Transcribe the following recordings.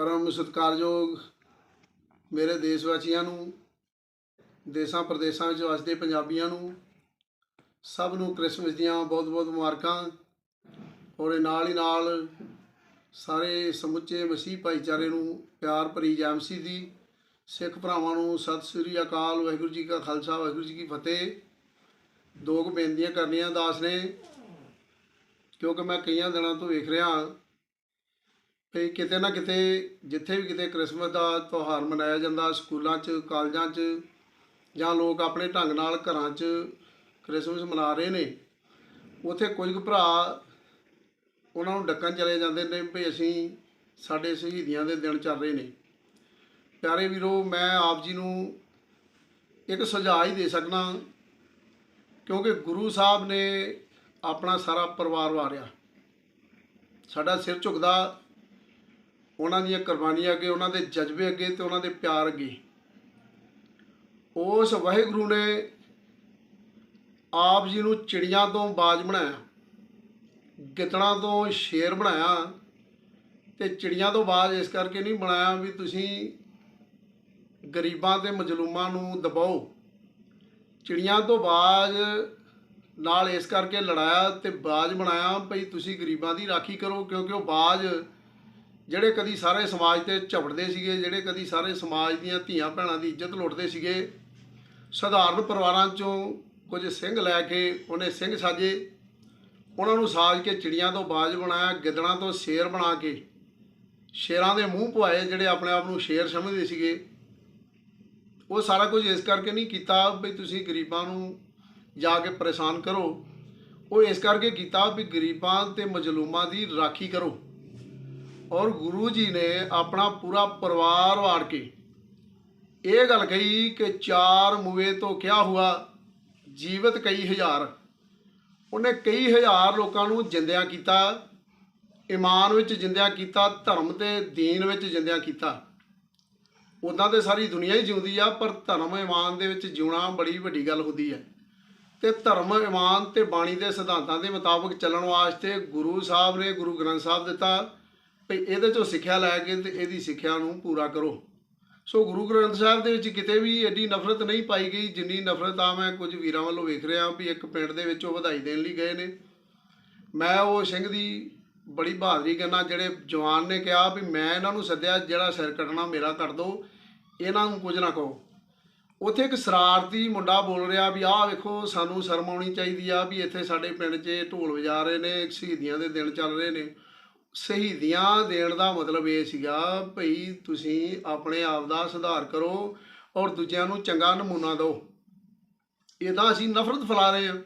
ਪਰਮ ਸਤਿਕਾਰਯੋਗ ਮੇਰੇ ਦੇਸ਼ ਵਾਸੀਆਂ ਨੂੰ, ਦੇਸਾਂ ਪ੍ਰਦੇਸਾਂ ਵਿੱਚ ਵਸਦੇ ਪੰਜਾਬੀਆਂ ਨੂੰ, ਸਭ ਨੂੰ ਕ੍ਰਿਸਮਸ ਦੀਆਂ ਬਹੁਤ-ਬਹੁਤ ਮੁਬਾਰਕਾਂ ਔਰ ਇਹ ਨਾਲ ਹੀ ਨਾਲ ਸਾਰੇ ਸਮੁੱਚੇ ਮਸੀਹ ਭਾਈਚਾਰੇ ਨੂੰ ਪਿਆਰ ਭਰੀ ਜੈਮਸੀ ਦੀ, ਸਿੱਖ ਭਰਾਵਾਂ ਨੂੰ ਸਤਿ ਸ੍ਰੀ ਅਕਾਲ, ਵਾਹਿਗੁਰੂ ਜੀ ਕਾ ਖਾਲਸਾ, ਵਾਹਿਗੁਰੂ ਜੀ ਕੀ ਫਤਿਹ। ਦੋ ਕੁ ਬੇਨਤੀਆਂ ਕਰਨੀਆਂ ਦਾਸ ਨੇ, ਕਿਉਂਕਿ ਮੈਂ ਕਈਆਂ ਦਿਨਾਂ ਤੋਂ ਵੇਖ ਰਿਹਾ ਵੀ ਕਿਤੇ ਨਾ ਕਿਤੇ ਜਿੱਥੇ ਵੀ ਕਿਤੇ ਕ੍ਰਿਸਮਸ ਦਾ ਤਿਉਹਾਰ ਮਨਾਇਆ ਜਾਂਦਾ, ਸਕੂਲਾਂ 'ਚ, ਕਾਲਜਾਂ 'ਚ, ਜਾਂ ਲੋਕ ਆਪਣੇ ਢੰਗ ਨਾਲ ਘਰਾਂ 'ਚ ਕ੍ਰਿਸਮਸ ਮਨਾ ਰਹੇ ਨੇ, ਉੱਥੇ ਕੁਝ ਕੁ ਭਰਾ ਉਹਨਾਂ ਨੂੰ ਡੱਕਣ ਚਲੇ ਜਾਂਦੇ ਨੇ ਵੀ ਅਸੀਂ ਸਾਡੇ ਸ਼ਹੀਦੀਆਂ ਦੇ ਦਿਨ ਚੱਲ ਰਹੇ ਨੇ। ਪਿਆਰੇ ਵੀਰੋ, ਮੈਂ ਆਪ ਜੀ ਨੂੰ ਇੱਕ ਸੁਝਾਅ ਹੀ ਦੇ ਸਕਦਾ, ਕਿਉਂਕਿ ਗੁਰੂ ਸਾਹਿਬ ਨੇ ਆਪਣਾ ਸਾਰਾ ਪਰਿਵਾਰ ਵਾਰਿਆ। ਸਾਡਾ ਸਿਰ ਝੁਕਦਾ ਉਹਨਾਂ ਦੀਆਂ ਕੁਰਬਾਨੀਆਂ ਅੱਗੇ, ਉਹਨਾਂ ਦੇ ਜਜ਼ਬੇ ਅੱਗੇ ਤੇ ਉਹਨਾਂ ਦੇ ਪਿਆਰ ਅੱਗੇ। ਉਸ ਵਾਹਿਗੁਰੂ ਨੇ ਆਪ ਜੀ ਨੂੰ ਚਿੜੀਆਂ ਤੋਂ ਬਾਜ ਬਣਾਇਆ, ਗਿੱਦੜਾਂ ਤੋਂ ਸ਼ੇਰ ਬਣਾਇਆ ਤੇ ਚਿੜੀਆਂ ਤੋਂ ਬਾਜ ਇਸ ਕਰਕੇ ਨਹੀਂ ਬਣਾਇਆ ਵੀ ਤੁਸੀਂ ਗਰੀਬਾਂ ਤੇ ਮਜਲੂਮਾਂ ਨੂੰ ਦਬਾਓ। ਚਿੜੀਆਂ ਤੋਂ ਬਾਜ ਨਾਲ ਇਸ ਕਰਕੇ ਲੜਾਇਆ ਤੇ ਬਾਜ ਬਣਾਇਆ, ਭਈ ਤੁਸੀਂ ਗਰੀਬਾਂ ਦੀ ਰਾਖੀ ਕਰੋ ਕਿਉਂਕਿ ਉਹ ਬਾਜ ਜਿਹੜੇ ਕਦੀ ਸਾਰੇ ਸਮਾਜ ਤੇ ਝਪੜਦੇ ਸੀਗੇ, ਜਿਹੜੇ ਕਦੀ ਸਾਰੇ ਸਮਾਜ ਦੀਆਂ ਧੀਆਂ ਭੈਣਾਂ ਦੀ ਇੱਜ਼ਤ ਲੁੱਟਦੇ ਸੀਗੇ, ਸਧਾਰਨ ਪਰਿਵਾਰਾਂ ਚੋਂ ਕੁਝ ਸਿੰਘ ਲੈ ਕੇ ਉਹਨੇ ਸਿੰਘ ਸਾਜੇ, ਉਹਨਾਂ ਨੂੰ ਸਾਜ ਕੇ ਚਿੜੀਆਂ ਤੋਂ ਬਾਜ ਬਣਾਇਆ, ਗਿੱਦੜਾਂ ਤੋਂ ਸ਼ੇਰ ਬਣਾ ਕੇ, ਸ਼ੇਰਾਂ ਦੇ ਮੂੰਹ ਪਵਾਏ ਜਿਹੜੇ ਆਪਣੇ ਆਪ ਨੂੰ ਸ਼ੇਰ ਸਮਝਦੇ ਸੀਗੇ। ਉਹ ਸਾਰਾ ਕੁਝ ਇਸ ਕਰਕੇ ਨਹੀਂ ਕੀਤਾ ਵੀ ਤੁਸੀਂ ਗਰੀਬਾਂ ਨੂੰ ਜਾ ਕੇ ਪਰੇਸ਼ਾਨ ਕਰੋ। ਉਹ ਇਸ ਕਰਕੇ ਕੀਤਾ ਵੀ ਗਰੀਬਾਂ ਤੇ ਮਜਲੂਮਾਂ ਦੀ ਰਾਖੀ ਕਰੋ। ਔਰ ਗੁਰੂ ਜੀ ਨੇ ਆਪਣਾ ਪੂਰਾ ਪਰਿਵਾਰ ਵਾੜ ਕੇ ਇਹ ਗੱਲ ਕਹੀ ਕਿ ਚਾਰ ਮੂਏ ਤੋਂ ਕਿਹਾ ਹੁਆ? ਜੀਵਤ ਕਈ ਹਜ਼ਾਰ। ਉਹਨੇ ਕਈ ਹਜ਼ਾਰ ਲੋਕਾਂ ਨੂੰ ਜਿੰਦਿਆਂ ਕੀਤਾ, ਇਮਾਨ ਵਿੱਚ ਜਿੰਦਿਆਂ ਕੀਤਾ, ਧਰਮ ਤੇ ਦੀਨ ਵਿੱਚ ਜਿੰਦਿਆਂ ਕੀਤਾ। ਉਦਾਂ ਤੇ ਸਾਰੀ ਦੁਨੀਆ ਹੀ ਜਿਉਂਦੀ ਆ, ਪਰ ਧਰਮ ਇਮਾਨ ਦੇ ਵਿੱਚ ਜਿਉਣਾ ਬੜੀ ਵੱਡੀ ਗੱਲ ਹੁੰਦੀ ਹੈ। ਤੇ ਧਰਮ ਇਮਾਨ ਤੇ ਬਾਣੀ ਦੇ ਸਿਧਾਂਤਾਂ ਦੇ ਮੁਤਾਬਕ ਚੱਲਣ ਵਾਸਤੇ ਗੁਰੂ ਸਾਹਿਬ ਨੇ ਗੁਰੂ ਗ੍ਰੰਥ ਸਾਹਿਬ ਦਿੱਤਾ। ਵੀ ਇਹਦੇ ਚੋਂ ਸਿੱਖਿਆ ਲੈ ਕੇ ਤੇ ਇਹਦੀ ਸਿੱਖਿਆ ਨੂੰ ਪੂਰਾ ਕਰੋ। ਸੋ ਗੁਰੂ ਗ੍ਰੰਥ ਸਾਹਿਬ ਦੇ ਵਿੱਚ ਕਿਤੇ ਵੀ ਐਡੀ ਨਫ਼ਰਤ ਨਹੀਂ ਪਾਈ ਗਈ, ਜਿੰਨੀ ਨਫ਼ਰਤ ਆ ਮੈਂ ਕੁਝ ਵੀਰਾਂ ਵੱਲੋਂ ਵੇਖ ਰਿਹਾ ਵੀ ਇੱਕ ਪਿੰਡ ਦੇ ਵਿੱਚ ਉਹ ਵਧਾਈ ਦੇਣ ਲਈ ਗਏ ਨੇ। ਮੈਂ ਉਹ ਸਿੰਘ ਦੀ ਬੜੀ ਬਹਾਦਰੀ ਕਰਨਾ, ਜਿਹੜੇ ਜਵਾਨ ਨੇ ਕਿਹਾ ਵੀ ਮੈਂ ਇਹਨਾਂ ਨੂੰ ਸੱਦਿਆ, ਜਿਹੜਾ ਸਿਰ ਕੱਟਣਾ ਮੇਰਾ ਕਰ ਦਿਓ ਇਹਨਾਂ ਨੂੰ ਕੁਝ ਨਾ ਕਹੋ। ਉੱਥੇ ਇੱਕ ਸ਼ਰਾਰਤੀ ਮੁੰਡਾ ਬੋਲ ਰਿਹਾ ਵੀ ਆਹ ਵੇਖੋ, ਸਾਨੂੰ ਸ਼ਰਮ ਆਉਣੀ ਚਾਹੀਦੀ ਆ ਵੀ ਇੱਥੇ ਸਾਡੇ ਪਿੰਡ 'ਚ ਢੋਲ ਵਜਾ ਰਹੇ ਨੇ, ਸ਼ਹੀਦੀਆਂ ਦੇ ਦਿਨ ਚੱਲ ਰਹੇ ਨੇ। ਸ਼ਹੀਦੀਆਂ ਦੇਣ ਦਾ ਮਤਲਬ ਇਹ ਸੀਗਾ ਭਈ ਤੁਸੀਂ ਆਪਣੇ ਆਪ ਦਾ ਸੁਧਾਰ ਕਰੋ ਔਰ ਦੂਜਿਆਂ ਨੂੰ ਚੰਗਾ ਨਮੂਨਾ ਦਿਓ। ਇਹਦਾ ਅਸੀਂ ਨਫ਼ਰਤ ਫੈਲਾ ਰਹੇ ਹਾਂ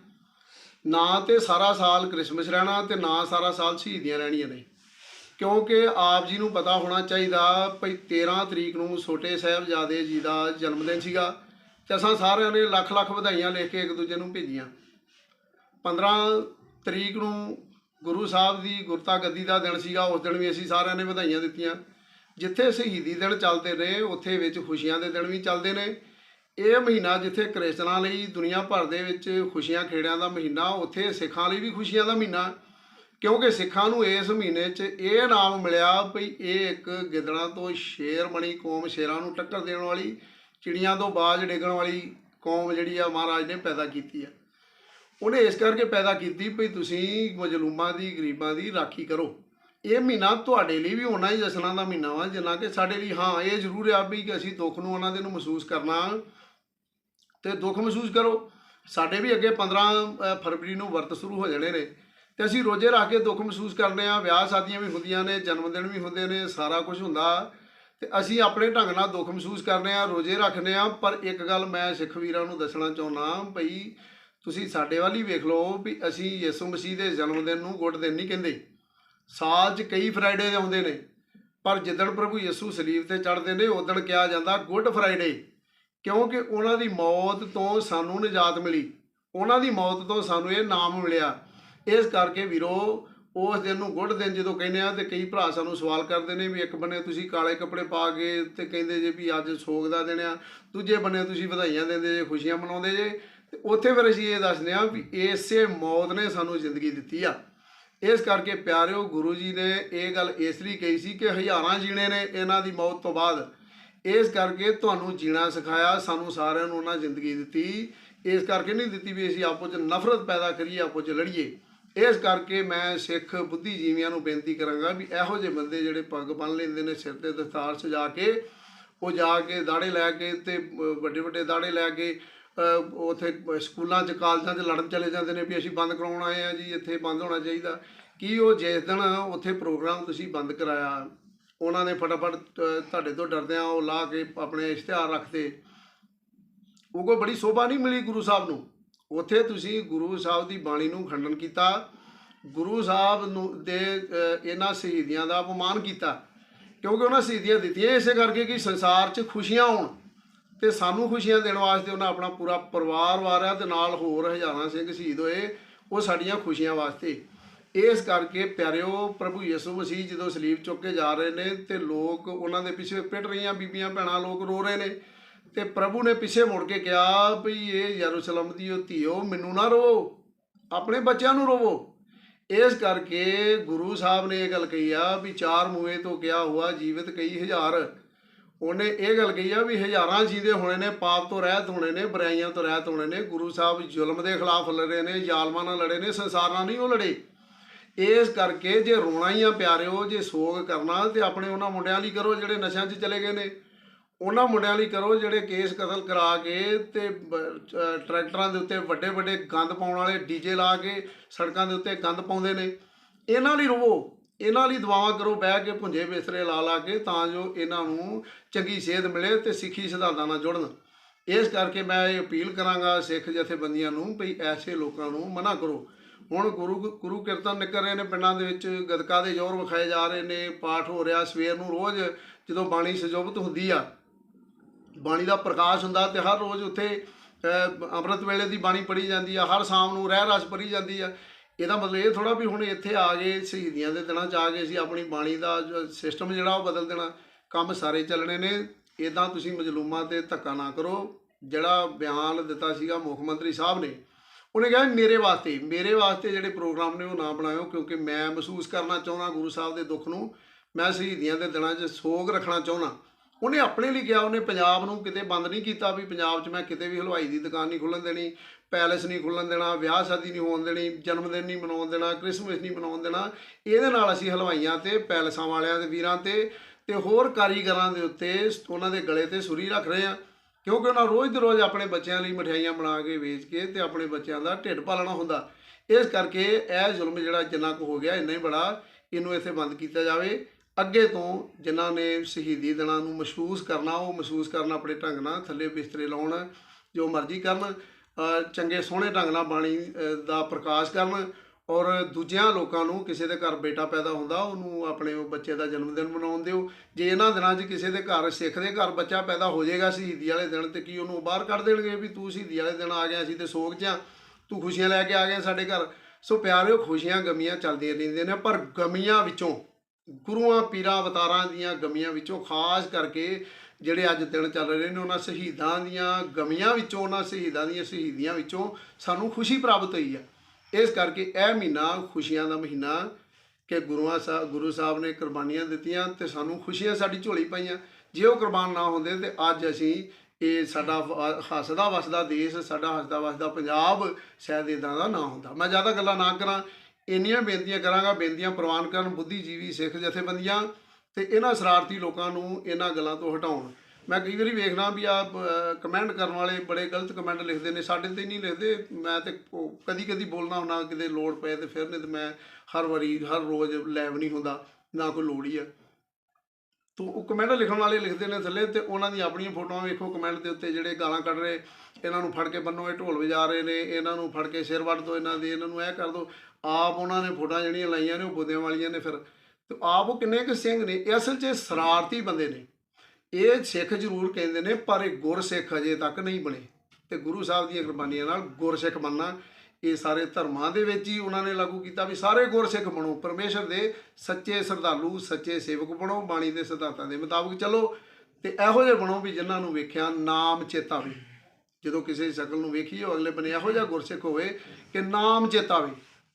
ਨਾ ਤੇ ਸਾਰਾ ਸਾਲ ਕ੍ਰਿਸਮਸ ਰਹਿਣਾ ਤੇ ਨਾ ਸਾਰਾ ਸਾਲ ਸ਼ਹੀਦੀਆਂ ਰਹਿਣੀਆਂ ਨੇ। ਕਿਉਂਕਿ ਆਪ ਜੀ ਨੂੰ ਪਤਾ ਹੋਣਾ ਚਾਹੀਦਾ ਭਈ 13 ਤਰੀਕ ਨੂੰ ਛੋਟੇ ਸਾਹਿਬਜ਼ਾਦੇ ਜੀ ਦਾ ਜਨਮ ਦਿਨ ਸੀਗਾ ਤੇ ਅਸਾਂ ਸਾਰਿਆਂ ਨੇ ਲੱਖ ਲੱਖ ਵਧਾਈਆਂ ਲਿਖ ਕੇ ਇੱਕ ਦੂਜੇ ਨੂੰ ਭੇਜੀਆਂ। 15 ਤਰੀਕ ਨੂੰ ਗੁਰੂ ਸਾਹਿਬ ਦੀ ਗੁਰਤਾ ਗੱਦੀ ਦਾ ਦਿਨ ਸੀਗਾ, ਉਸ ਦਿਨ ਵੀ ਅਸੀਂ ਸਾਰਿਆਂ ਨੇ ਵਧਾਈਆਂ ਦਿੱਤੀਆਂ। ਜਿੱਥੇ ਸ਼ਹੀਦੀ ਦਿਨ ਚੱਲਦੇ ਨੇ, ਉੱਥੇ ਵਿੱਚ ਖੁਸ਼ੀਆਂ ਦੇ ਦਿਨ ਵੀ ਚੱਲਦੇ ਨੇ। ਇਹ ਮਹੀਨਾ ਜਿੱਥੇ ਕ੍ਰਿਸਚਨਾਂ ਲਈ ਦੁਨੀਆ ਭਰ ਦੇ ਵਿੱਚ ਖੁਸ਼ੀਆਂ ਖੇੜਿਆਂ ਦਾ ਮਹੀਨਾ, ਉੱਥੇ ਸਿੱਖਾਂ ਲਈ ਵੀ ਖੁਸ਼ੀਆਂ ਦਾ ਮਹੀਨਾ। ਕਿਉਂਕਿ ਸਿੱਖਾਂ ਨੂੰ ਇਸ ਮਹੀਨੇ 'ਚ ਇਹ ਨਾਮ ਮਿਲਿਆ ਵੀ ਇਹ ਇੱਕ ਗਿੱਦੜਾਂ ਤੋਂ ਸ਼ੇਰ ਬਣੀ ਕੌਮ ਸ਼ੇਰਾਂ ਨੂੰ ਟੱਕਰ ਦੇਣ ਵਾਲੀ, ਚਿੜੀਆਂ ਤੋਂ ਬਾਜ ਡੇਗਣ ਵਾਲੀ ਕੌਮ ਜਿਹੜੀ ਆ ਮਹਾਰਾਜ ਨੇ ਪੈਦਾ ਕੀਤੀ ਆ। ਉਹਨੇ ਇਸ ਕਰਕੇ ਪੈਦਾ ਕੀਤੀ ਵੀ ਤੁਸੀਂ ਮਜਲੂਮਾਂ ਦੀ, ਗਰੀਬਾਂ ਦੀ ਰਾਖੀ ਕਰੋ। ਇਹ ਮਹੀਨਾ ਤੁਹਾਡੇ ਲਈ ਵੀ ਹੋਣਾ ਹੀ ਜਸ਼ਨਾਂ ਦਾ ਮਹੀਨਾ ਵਾ, ਜਿੰਨਾ ਕਿ ਸਾਡੇ ਲਈ ਹਾਂ, ਇਹ ਜ਼ਰੂਰ ਆ ਵੀ ਕਿ ਅਸੀਂ ਦੁੱਖ ਨੂੰ ਉਹਨਾਂ ਦੇ ਨੂੰ ਮਹਿਸੂਸ ਕਰਨਾ। ਤੇ ਦੁੱਖ ਮਹਿਸੂਸ ਕਰੋ। ਸਾਡੇ ਵੀ ਅੱਗੇ 15 ਫਰਵਰੀ ਨੂੰ ਵਰਤ ਸ਼ੁਰੂ ਹੋ ਜਾਣੇ ਨੇ। ਤੇ ਅਸੀਂ ਰੋਜ਼ੇ ਰੱਖ ਕੇ ਦੁੱਖ ਮਹਿਸੂਸ ਕਰਨੇ ਆ। ਵਿਆਹ ਸ਼ਾਦੀਆਂ ਵੀ ਹੁੰਦੀਆਂ ਨੇ, ਜਨਮ ਦਿਨ ਵੀ ਹੁੰਦੇ ਨੇ, ਸਾਰਾ ਕੁਝ ਹੁੰਦਾ। ਤੇ ਅਸੀਂ ਆਪਣੇ ਢੰਗ ਨਾਲ ਦੁੱਖ ਮਹਿਸੂਸ ਕਰਨੇ ਆ, ਰੋਜ਼ੇ ਰੱਖਨੇ ਆ। ਪਰ ਇੱਕ ਗੱਲ ਮੈਂ ਸਿੱਖ ਵੀਰਾਂ ਨੂੰ ਦੱਸਣਾ ਚਾਹੁੰਦਾ ਭਈ ਤੁਸੀਂ ਸਾਡੇ ਵੱਲ ਹੀ ਵੇਖ ਲਓ ਵੀ ਅਸੀਂ ਯਿਸੂ ਮਸੀਹ ਦੇ ਜਨਮ ਦਿਨ ਨੂੰ ਗੁੱਡ ਦਿਨ ਨਹੀਂ ਕਹਿੰਦੇ। ਸਾਲ 'ਚ ਕਈ ਫਰਾਈਡੇ ਆਉਂਦੇ ਨੇ, ਪਰ ਜਿੱਦਣ ਪ੍ਰਭੂ ਯਿਸੂ ਸਲੀਬ ਤੇ ਚੜ੍ਹਦੇ ਨੇ ਉਦਣ ਕਿਹਾ ਜਾਂਦਾ ਗੁੱਡ ਫਰਾਈਡੇ ਕਿਉਂਕਿ ਉਹਨਾਂ ਦੀ ਮੌਤ ਤੋਂ ਸਾਨੂੰ ਨਿਜਾਤ ਮਿਲੀ। ਉਹਨਾਂ ਦੀ ਮੌਤ ਤੋਂ ਸਾਨੂੰ ਇਹ ਨਾਮ ਮਿਲਿਆ। ਇਸ ਕਰਕੇ ਵੀਰੋ, ਉਸ ਦਿਨ ਨੂੰ ਗੁੱਡ ਦਿਨ ਜਦੋਂ ਕਹਿੰਦੇ ਆ ਤੇ ਕਈ ਭਰਾ ਸਾਨੂੰ ਸਵਾਲ ਕਰਦੇ ਨੇ ਵੀ ਇੱਕ ਬੰਨੇ ਤੁਸੀਂ ਕਾਲੇ ਕੱਪੜੇ ਪਾ ਕੇ ਤੇ ਕਹਿੰਦੇ ਜੇ ਵੀ ਅੱਜ ਸੋਗ ਦਾ ਦਿਨ ਆ, ਦੂਜੇ ਬੰਨੇ ਤੁਸੀਂ ਵਧਾਈਆਂ ਦਿੰਦੇ ਜੇ, ਖੁਸ਼ੀਆਂ ਮਨਾਉਂਦੇ ਜੇ ਤੇ ਉੱਥੇ ਫਿਰ ਅਸੀਂ ਇਹ ਦੱਸਦੇ ਆ ਵੀ ਇਸੇ ਮੌਤ ਨੇ ਸਾਨੂੰ ਜ਼ਿੰਦਗੀ ਦਿੱਤੀ ਆ। ਇਸ ਕਰਕੇ ਪਿਆਰਿਓ, ਗੁਰੂ ਜੀ ਨੇ ਇਹ ਗੱਲ ਇਸ ਲਈ ਕਹੀ ਸੀ ਕਿ ਹਜ਼ਾਰਾਂ ਜੀਣੇ ਨੇ ਇਹਨਾਂ ਦੀ ਮੌਤ ਤੋਂ ਬਾਅਦ। ਇਸ ਕਰਕੇ ਤੁਹਾਨੂੰ ਜੀਣਾ ਸਿਖਾਇਆ, ਸਾਨੂੰ ਸਾਰਿਆਂ ਨੂੰ ਉਹਨਾਂ ਜ਼ਿੰਦਗੀ ਦਿੱਤੀ। ਇਸ ਕਰਕੇ ਨਹੀਂ ਦਿੱਤੀ ਵੀ ਅਸੀਂ ਆਪੋ 'ਚ ਨਫ਼ਰਤ ਪੈਦਾ ਕਰੀਏ ਆਪੋ 'ਚ ਲੜੀਏ। ਇਸ ਕਰਕੇ ਮੈਂ ਸਿੱਖ ਬੁੱਧੀਜੀਵੀਆਂ ਨੂੰ ਬੇਨਤੀ ਕਰਾਂਗਾ ਵੀ ਇਹੋ ਜਿਹੇ ਬੰਦੇ ਜਿਹੜੇ ਪੱਗ ਬੰਨ ਲੈਂਦੇ ਨੇ ਸਿਰ ਤੇ ਦਸਤਾਰ ਸਜਾ ਕੇ, ਉਹ ਜਾ ਕੇ ਦਾੜੇ ਲੈ ਕੇ ਤੇ ਵੱਡੇ ਵੱਡੇ ਦਾੜੇ ਲੈ ਕੇ ਉੱਥੇ ਸਕੂਲਾਂ 'ਚ, ਕਾਲਜਾਂ 'ਚ ਲੜਨ ਚਲੇ ਜਾਂਦੇ ਨੇ ਵੀ ਅਸੀਂ ਬੰਦ ਕਰਾਉਣ ਆਏ ਆ ਜੀ, ਇੱਥੇ ਬੰਦ ਹੋਣਾ ਚਾਹੀਦਾ। ਕੀ ਉਹ ਜਿਸ ਦਿਨ ਉੱਥੇ ਪ੍ਰੋਗਰਾਮ ਤੁਸੀਂ ਬੰਦ ਕਰਾਇਆ, ਉਹਨਾਂ ਨੇ ਫਟਾਫਟ ਤੁਹਾਡੇ ਤੋਂ ਡਰਦਿਆਂ ਉਹ ਲਾ ਕੇ ਆਪਣੇ ਇਸ਼ਤਿਹਾਰ ਰੱਖਦੇ ਉਹ ਕੋਈ ਬੜੀ ਸੋਭਾ ਨਹੀਂ ਮਿਲੀ ਗੁਰੂ ਸਾਹਿਬ ਨੂੰ। ਉੱਥੇ ਤੁਸੀਂ ਗੁਰੂ ਸਾਹਿਬ ਦੀ ਬਾਣੀ ਨੂੰ ਖੰਡਨ ਕੀਤਾ, ਗੁਰੂ ਸਾਹਿਬ ਨੂੰ ਦੇ ਇਹਨਾਂ ਸ਼ਹੀਦੀਆਂ ਦਾ ਅਪਮਾਨ ਕੀਤਾ। ਕਿਉਂਕਿ ਉਹਨਾਂ ਸ਼ਹੀਦੀਆਂ ਦਿੱਤੀਆਂ ਇਸੇ ਕਰਕੇ ਕਿ ਸੰਸਾਰ 'ਚ ਖੁਸ਼ੀਆਂ ਹੋਣ। ਤੇ ਸਾਨੂੰ ਖੁਸ਼ੀਆਂ ਦੇਣ ਵਾਸਤੇ ਉਹਨਾਂ ਆਪਣਾ ਪੂਰਾ ਪਰਿਵਾਰ ਵਾਰਿਆ ਤੇ ਨਾਲ ਹੋਰ ਹਜ਼ਾਰਾਂ ਸਿੰਘ ਸ਼ਹੀਦ ਹੋਏ, ਉਹ ਸਾਡੀਆਂ ਖੁਸ਼ੀਆਂ ਵਾਸਤੇ। ਇਸ ਕਰਕੇ ਪਿਆਰਿਓ, ਪ੍ਰਭੂ ਯਿਸੂ ਮਸੀਹ ਜਦੋਂ ਸਲੀਬ ਚੁੱਕ ਕੇ ਜਾ ਰਹੇ ਨੇ ਤੇ ਲੋਕ ਉਹਨਾਂ ਦੇ ਪਿੱਛੇ ਪਿੱਟ ਰਹੀਆਂ ਬੀਬੀਆਂ ਭੈਣਾਂ, ਲੋਕ ਰੋ ਰਹੇ ਨੇ। ਤੇ ਪ੍ਰਭੂ ਨੇ ਪਿੱਛੇ ਮੁੜ ਕੇ ਕਿਹਾ ਵੀ ਇਹ ਯਰੂਸ਼ਲਮ ਦੀ ਉਹ ਧੀਓ ਮੈਨੂੰ ਨਾ ਰੋਵੋ, ਆਪਣੇ ਬੱਚਿਆਂ ਨੂੰ ਰੋਵੋ। ਇਸ ਕਰਕੇ ਗੁਰੂ ਸਾਹਿਬ ਨੇ ਇਹ ਗੱਲ ਕਹੀ ਆ ਵੀ ਚਾਰ ਮੂਏ ਤੋਂ ਕਿਹਾ ਹੁਆ ਜੀਵਤ ਕਈ ਹਜ਼ਾਰ। ਉਹਨੇ ਇਹ ਗੱਲ ਕਹੀ ਆ ਵੀ ਹਜ਼ਾਰਾਂ ਜੀਦੇ ਹੋਣੇ ਨੇ, ਪਾਪ ਤੋਂ ਰਹਿਤ ਹੋਣੇ ਨੇ, ਬੁਰਾਈਆਂ ਤੋਂ ਰਹਿਤ ਹੋਣੇ ਨੇ, ਗੁਰੂ ਸਾਹਿਬ ਜ਼ੁਲਮ ਦੇ ਖਿਲਾਫ ਲੜੇ ਨੇ, ਜ਼ਾਲਮਾਂ ਨਾਲ ਲੜੇ ਨੇ, ਸੰਸਾਰ ਨਾਲ ਨਹੀਂ ਉਹ ਲੜੇ। ਇਸ ਕਰਕੇ ਜੇ ਰੋਣਾ ਹੀ ਆ ਪਿਆਰਿਓ, ਜੇ ਸੋਗ ਕਰਨਾ, ਤੇ ਆਪਣੇ ਉਹਨਾਂ ਮੁੰਡਿਆਂ ਲਈ ਕਰੋ ਜਿਹੜੇ ਨਸ਼ਿਆਂ 'ਚ ਚਲੇ ਗਏ ਨੇ। ਉਹਨਾਂ ਮੁੰਡਿਆਂ ਲਈ ਕਰੋ ਜਿਹੜੇ ਕੇਸ ਕਤਲ ਕਰਾ ਕੇ ਤੇ ਟਰੈਕਟਰਾਂ ਦੇ ਉੱਤੇ ਵੱਡੇ ਵੱਡੇ ਗੰਦ ਪਾਉਣ ਵਾਲੇ ਡੀਜੇ ਲਾ ਕੇ ਸੜਕਾਂ ਦੇ ਉੱਤੇ ਗੰਦ ਪਾਉਂਦੇ ਨੇ। ਇਹਨਾਂ ਲਈ ਰੋਵੋ। ਇਹਨਾਂ ਲਈ ਦੁਆਵਾਂ ਕਰੋ, ਬਹਿ ਕੇ ਭੁੰਜੇ ਬਿਸਤਰੇ ਲਾ ਲਾ ਕੇ ਤਾਂ ਜੋ ਇਹਨਾਂ ਨੂੰ ਚੰਗੀ ਸਿਹਤ ਮਿਲੇ ਤੇ ਸਿੱਖੀ ਸਿਧਾਂਤਾਂ ਨਾਲ ਜੁੜਨ। ਇਸ ਕਰਕੇ ਮੈਂ ਇਹ ਅਪੀਲ ਕਰਾਂਗਾ ਸਿੱਖ ਜਥੇਬੰਦੀਆਂ ਨੂੰ ਵੀ ਐਸੇ ਲੋਕਾਂ ਨੂੰ ਮਨਾ ਕਰੋ। ਹੁਣ ਗੁਰੂ ਗੁਰੂ ਕੀਰਤਨ ਨਿਕਲ ਰਹੇ ਨੇ ਪਿੰਡਾਂ ਦੇ ਵਿੱਚ, ਗਦਕਾ ਦੇ ਜ਼ੋਰ ਵਿਖਾਏ ਜਾ ਰਹੇ ਨੇ, ਪਾਠ ਹੋ ਰਿਹਾ ਸਵੇਰ ਨੂੰ ਰੋਜ਼, ਜਦੋਂ ਬਾਣੀ ਸਜੋਬਤ ਹੁੰਦੀ ਆ। ਬਾਣੀ ਦਾ ਪ੍ਰਕਾਸ਼ ਹੁੰਦਾ ਤੇ ਹਰ ਰੋਜ਼ ਉੱਥੇ ਅੰਮ੍ਰਿਤ ਵੇਲੇ ਦੀ ਬਾਣੀ ਪੜ੍ਹੀ ਜਾਂਦੀ ਆ, ਹਰ ਸ਼ਾਮ ਨੂੰ ਰਹਿ ਰਸ ਪੜ੍ਹੀ ਜਾਂਦੀ ਆ। ਇਹਦਾ ਮਤਲਬ ਇਹ ਥੋੜਾ ਵੀ ਹੁਣ ਇੱਥੇ ਆ ਗਏ ਸ਼ਹੀਦੀਆਂ ਦੇ ਦਿਨਾਂ 'ਚ ਆ ਗਏ ਸੀ, ਆਪਣੀ ਬਾਣੀ ਦਾ ਸਿਸਟਮ ਜਿਹੜਾ ਉਹ ਬਦਲ ਦੇਣਾ, ਕੰਮ ਸਾਰੇ ਚੱਲਣੇ ਨੇ। ਇਦਾਂ ਤੁਸੀਂ ਮਜਲੂਮਾਂ ਤੇ ਧੱਕਾ ਨਾ ਕਰੋ। ਜਿਹੜਾ ਬਿਆਨ ਦਿੱਤਾ ਸੀਗਾ ਮੁੱਖ ਮੰਤਰੀ ਸਾਹਿਬ ਨੇ, ਉਹਨੇ ਕਿਹਾ ਮੇਰੇ ਵਾਸਤੇ ਮੇਰੇ ਵਾਸਤੇ ਜਿਹੜੇ ਪ੍ਰੋਗਰਾਮ ਨੇ ਉਹ ਨਾ ਬਣਾਇਓ, ਕਿਉਂਕਿ ਮੈਂ ਮਹਿਸੂਸ ਕਰਨਾ ਚਾਹੁੰਦਾ ਗੁਰੂ ਸਾਹਿਬ ਦੇ ਦੁੱਖ ਨੂੰ। ਮੈਂ ਸ਼ਹੀਦੀਆਂ ਦੇ ਦਿਨਾਂ 'ਚ ਸੋਗ ਰੱਖਣਾ ਚਾਹੁੰਦਾ। ਉਹਨੇ ਆਪਣੇ ਲਈ ਕਿਹਾ, ਉਹਨੇ ਪੰਜਾਬ ਨੂੰ ਕਿਤੇ ਬੰਦ ਨਹੀਂ ਕੀਤਾ ਵੀ ਪੰਜਾਬ 'ਚ ਮੈਂ ਕਿਤੇ ਵੀ ਹਲਵਾਈ ਦੀ ਦੁਕਾਨ ਨਹੀਂ ਖੁੱਲਣ ਦੇਣੀ। ਪੈਲਸ ਨਹੀਂ ਖੁੱਲਣ ਦੇਣਾ, ਵਿਆਹ ਸ਼ਾਦੀ ਨਹੀਂ ਹੋਣ ਦੇਣੀ, ਜਨਮ ਦਿਨ ਨਹੀਂ ਮਨਾਉਣ ਦੇਣਾ, ਕ੍ਰਿਸਮਸ ਨਹੀਂ ਮਨਾਉਣ ਦੇਣਾ, ਇਹਦੇ ਨਾਲ ਅਸੀਂ ਹਲਵਾਈਆਂ ਤੇ, ਪੈਲਸਾਂ ਵਾਲਿਆਂ ਦੇ ਵੀਰਾਂ ਤੇ ਤੇ ਹੋਰ ਕਾਰੀਗਰਾਂ ਦੇ ਉੱਤੇ ਉਹਨਾਂ ਦੇ ਗਲੇ ਤੇ ਸੁਰੀ ਰੱਖ ਰਹੇ ਆ ਕਿਉਂਕਿ ਉਹਨਾਂ ਰੋਜ਼ ਦੇ ਰੋਜ਼ ਆਪਣੇ ਬੱਚਿਆਂ ਲਈ ਮਠਿਆਈਆਂ ਬਣਾ ਕੇ ਵੇਚ ਕੇ ਤੇ ਆਪਣੇ ਬੱਚਿਆਂ ਦਾ ਢਿੱਡ ਪਾਲਣਾ ਹੁੰਦਾ। ਇਸ ਕਰਕੇ ਇਹ ਜ਼ੁਲਮ ਜਿਹੜਾ ਜਿੰਨਾ ਕੁ ਹੋ ਗਿਆ, ਇੰਨਾ ਹੀ ਬੜਾ ਇਹਨੂੰ ਇੱਥੇ ਬੰਦ ਕੀਤਾ ਜਾਵੇ। ਅੱਗੇ ਤੋਂ ਜਿਨ੍ਹਾਂ ਨੇ ਸ਼ਹੀਦੀ ਦਿਨਾਂ ਨੂੰ ਮਹਿਸੂਸ ਕਰਨਾ, ਉਹ ਮਹਿਸੂਸ ਕਰਨ ਆਪਣੇ ਢੰਗ ਨਾਲ ਥੱਲੇ ਬਿਸਤਰੇ ਲਾਉਣ, ਜੋ ਮਰਜ਼ੀ ਕਰਨ। ਚੰਗੇ ਸੋਹਣੇ ਢੰਗ ਨਾਲ ਬਾਣੀ ਦਾ ਪ੍ਰਕਾਸ਼ ਕਰਨ ਔਰ ਦੂਜਿਆਂ ਲੋਕਾਂ ਨੂੰ ਕਿਸੇ ਦੇ ਘਰ ਬੇਟਾ ਪੈਦਾ ਹੁੰਦਾ, ਉਹਨੂੰ ਆਪਣੇ ਉਹ ਬੱਚੇ ਦਾ ਜਨਮ ਦਿਨ ਮਨਾਉਣ ਦਿਓ। ਜੇ ਇਹਨਾਂ ਦਿਨਾਂ 'ਚ ਕਿਸੇ ਦੇ ਘਰ, ਸਿੱਖ ਦੇ ਘਰ ਬੱਚਾ ਪੈਦਾ ਹੋ ਜਾਏਗਾ ਸ਼ਹੀਦੀ ਵਾਲੇ ਦਿਨ, ਤੇ ਕੀ ਉਹਨੂੰ ਬਾਹਰ ਕੱਢ ਦੇਣਗੇ ਵੀ ਤੂੰ ਸ਼ਹੀਦੀ ਵਾਲੇ ਦਿਨ ਆ ਗਿਆ ਸੀ ਤੇ ਸੋਗ 'ਚ ਤੂੰ ਖੁਸ਼ੀਆਂ ਲੈ ਕੇ ਆ ਗਿਆ ਸਾਡੇ ਘਰ। ਸੋ ਪਿਆਰਿਓ, ਖੁਸ਼ੀਆਂ ਗਮੀਆਂ ਚੱਲਦੀਆਂ ਰਹਿੰਦੀਆਂ ਨੇ, ਪਰ ਗਮੀਆਂ ਵਿੱਚੋਂ, ਗੁਰੂਆਂ, ਪੀਰਾਂ, ਅਵਤਾਰਾਂ ਦੀਆਂ ਗਮੀਆਂ ਵਿੱਚੋਂ ਖਾਸ ਕਰਕੇ ਜਿਹੜੇ ਅੱਜ ਦਿਨ ਚੱਲ ਰਹੇ ਨੇ, ਉਹਨਾਂ ਸ਼ਹੀਦਾਂ ਦੀਆਂ ਗਮੀਆਂ ਵਿੱਚੋਂ, ਉਹਨਾਂ ਸ਼ਹੀਦਾਂ ਦੀਆਂ ਸ਼ਹੀਦੀਆਂ ਵਿੱਚੋਂ ਸਾਨੂੰ ਖੁਸ਼ੀ ਪ੍ਰਾਪਤ ਹੋਈ ਆ। ਇਸ ਕਰਕੇ ਇਹ ਮਹੀਨਾ ਖੁਸ਼ੀਆਂ ਦਾ ਮਹੀਨਾ ਕਿ ਗੁਰੂਆਂ ਸਾਹਿਬ ਗੁਰੂ ਸਾਹਿਬ ਨੇ ਕੁਰਬਾਨੀਆਂ ਦਿੱਤੀਆਂ ਤੇ ਸਾਨੂੰ ਖੁਸ਼ੀਆਂ ਸਾਡੀ ਝੋਲੀ ਪਾਈਆਂ। ਜੇ ਉਹ ਕੁਰਬਾਨ ਨਾ ਹੁੰਦੇ ਤੇ ਅੱਜ ਅਸੀਂ ਇਹ ਸਾਡਾ ਹੱਸਦਾ ਵਸਦਾ ਦੇਸ਼, ਸਾਡਾ ਹੱਸਦਾ ਵਸਦਾ ਪੰਜਾਬ ਸ਼ਾਇਦ ਇਦਾਂ ਦਾ ਨਾ ਹੁੰਦਾ। ਮੈਂ ਜ਼ਿਆਦਾ ਗੱਲਾਂ ਨਾ ਕਰਾਂ। ਇੰਨੀਆਂ ਬੇਨਤੀਆਂ ਕਰਾਂਗਾ, ਬੇਨਤੀਆਂ ਪ੍ਰਵਾਨ ਕਰਨ ਬੁੱਧੀਜੀਵੀ ਸਿੱਖ ਜਥੇਬੰਦੀਆਂ ਤੇ ਇਹਨਾਂ ਸ਼ਰਾਰਤੀ ਲੋਕਾਂ ਨੂੰ ਇਹਨਾਂ ਗੱਲਾਂ ਤੋਂ ਹਟਾਉਣ। ਮੈਂ ਕਈ ਵਾਰੀ ਵੇਖਦਾ ਵੀ ਆ ਕਮੈਂਟ ਕਰਨ ਵਾਲੇ ਬੜੇ ਗਲਤ ਕਮੈਂਟ ਲਿਖਦੇ ਨੇ, ਸਾਡੇ ਤੇ ਨਹੀਂ ਲਿਖਦੇ। ਮੈਂ ਤੇ ਕਦੀ ਕਦੀ ਬੋਲਣਾ ਹੁੰਦਾ ਕਿਤੇ ਲੋੜ ਪਏ ਤੇ ਫਿਰ ਨਹੀਂ ਤੇ ਮੈਂ ਹਰ ਵਾਰੀ, ਹਰ ਰੋਜ਼ ਲੈਵ ਨਹੀਂ ਹੁੰਦਾ, ਨਾ ਕੋਈ ਲੋੜ ਹੀ ਆ। ਤੋ ਉਹ ਕਮੈਂਟ ਲਿਖਣ ਵਾਲੇ ਲਿਖਦੇ ਨੇ ਥੱਲੇ ਤੇ ਉਹਨਾਂ ਦੀਆਂ ਆਪਣੀਆਂ ਫੋਟੋਆਂ ਵੇਖੋ ਕਮੈਂਟ ਦੇ ਉੱਤੇ ਜਿਹੜੇ ਗਾਲਾਂ ਕੱਢ ਰਹੇ। ਇਹਨਾਂ ਨੂੰ ਫੜ ਕੇ ਬੰਨੋ, ਇਹ ਢੋਲ ਵਜਾ ਰਹੇ ਨੇ, ਇਹਨਾਂ ਨੂੰ ਫੜ ਕੇ ਸਿਰ ਵੱਢ ਦੋ, ਇਹਨਾਂ ਦੇ, ਇਹਨਾਂ ਨੂੰ ਇਹ ਕਰ ਦੋ। ਆਪ ਉਹਨਾਂ ਨੇ ਫੋਟੋਆਂ ਜਿਹੜੀਆਂ ਲਾਈਆਂ ਨੇ, ਉਹ ਬੁੱਧਿਆਂ ਵਾਲੀਆਂ ਨੇ ਫਿਰ। ਤੇ ਆਪ ਉਹ ਕਿੰਨੇ ਕੁ ਸਿੰਘ ਨੇ, ਇਹ ਅਸਲ 'ਚ ਸ਼ਰਾਰਤੀ ਬੰਦੇ ਨੇ। ਇਹ ਸਿੱਖ ਜ਼ਰੂਰ ਕਹਿੰਦੇ ਨੇ, ਪਰ ਇਹ ਗੁਰਸਿੱਖ ਅਜੇ ਤੱਕ ਨਹੀਂ ਬਣੇ। ਤੇ ਗੁਰੂ ਸਾਹਿਬ ਦੀਆਂ ਕੁਰਬਾਨੀਆਂ ਨਾਲ ਗੁਰਸਿੱਖ ਬਣਨਾ, ਇਹ ਸਾਰੇ ਧਰਮਾਂ ਦੇ ਵਿੱਚ ਹੀ ਉਹਨਾਂ ਨੇ ਲਾਗੂ ਕੀਤਾ ਵੀ ਸਾਰੇ ਗੁਰਸਿੱਖ ਬਣੋ। ਪਰਮੇਸ਼ਰ ਦੇ ਸੱਚੇ ਸ਼ਰਧਾਲੂ, ਸੱਚੇ ਸੇਵਕ ਬਣੋ, ਬਾਣੀ ਦੇ ਸਿਧਾਂਤਾਂ ਦੇ ਮੁਤਾਬਕ ਚੱਲੋ। ਤੇ ਇਹੋ ਜਿਹੇ ਬਣੋ ਵੀ ਜਿਨ੍ਹਾਂ ਨੂੰ ਵੇਖਿਆ ਨਾਮ ਚੇਤਾਵੇ ਜਦੋਂ ਕਿਸੇ ਸ਼ਕਲ ਨੂੰ ਵੇਖੀਏ, ਉਹ ਅਗਲੇ ਬਣੇ ਇਹੋ ਜਿਹਾ ਗੁਰਸਿੱਖ ਹੋਵੇ ਕਿ ਨਾਮ ਚੇਤਾਵੇ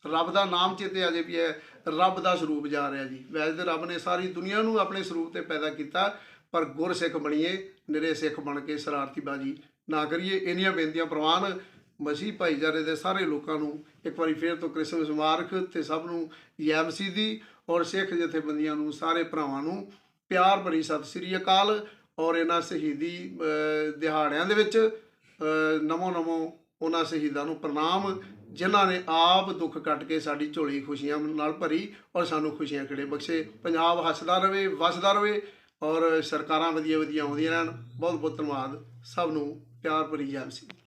ਰੱਬ ਦਾ ਨਾਮ ਚੇਤੇ ਆ ਜੇ ਵੀ ਹੈ ਰੱਬ ਦਾ ਸਰੂਪ ਜਾ ਰਿਹਾ ਜੀ। ਵੈਸੇ ਤੇ ਰੱਬ ਨੇ ਸਾਰੀ ਦੁਨੀਆ ਨੂੰ ਆਪਣੇ ਸਰੂਪ ਤੇ ਪੈਦਾ ਕੀਤਾ ਪਰ ਗੁਰਸਿੱਖ ਬਣੀਏ ਨਿਰੇ ਸਿੱਖ ਬਣ ਕੇ ਸ਼ਰਾਰਤੀ ਬਾਜੀ ਨਾ ਕਰੀਏ। ਇੰਨੀਆਂ ਬੇਨਤੀਆਂ ਪ੍ਰਵਾਨ ਮਸੀਹ ਭਾਈਚਾਰੇ ਦੇ ਸਾਰੇ ਲੋਕਾਂ ਨੂੰ। ਇੱਕ ਵਾਰੀ ਫੇਰ ਤੋਂ ਕ੍ਰਿਸਮਸ ਮੁਬਾਰਕ ਤੇ ਸਭ ਨੂੰ ਯੈਮਸੀ ਦੀ ਔਰ ਸਿੱਖ ਜਥੇਬੰਦੀਆਂ ਨੂੰ ਸਾਰੇ ਭਰਾਵਾਂ ਨੂੰ ਪਿਆਰ ਭਰੀ ਸਤਿ ਸ੍ਰੀ ਅਕਾਲ। ਔਰ ਇਹਨਾਂ ਸ਼ਹੀਦੀ ਦਿਹਾੜਿਆਂ ਦੇ ਵਿੱਚ ਅਹ, ਨਮੋ ਨਮੋ ਉਹਨਾਂ ਸ਼ਹੀਦਾਂ ਨੂੰ ਪ੍ਰਣਾਮ। ਜਿਨ੍ਹਾਂ ਨੇ ਆਪ ਦੁੱਖ ਕੱਟ ਕੇ ਸਾਡੀ ਝੋਲੀ ਖੁਸ਼ੀਆਂ ਨਾਲ ਭਰੀ ਔਰ ਸਾਨੂੰ ਖੁਸ਼ੀਆਂ ਖੜੇ ਬਖਸ਼ੇ। ਪੰਜਾਬ ਹੱਸਦਾ ਰਵੇ, ਵਸਦਾ ਰਵੇ ਔਰ ਸਰਕਾਰਾਂ ਵਧੀਆ ਵਧੀਆ ਆਉਂਦੀਆਂ ਰਹਿਣ। ਬਹੁਤ ਬਹੁਤ ਧੰਨਵਾਦ। ਸਭ ਨੂੰ ਪਿਆਰ ਭਰੀ ਜੈ ਮਸੀਹ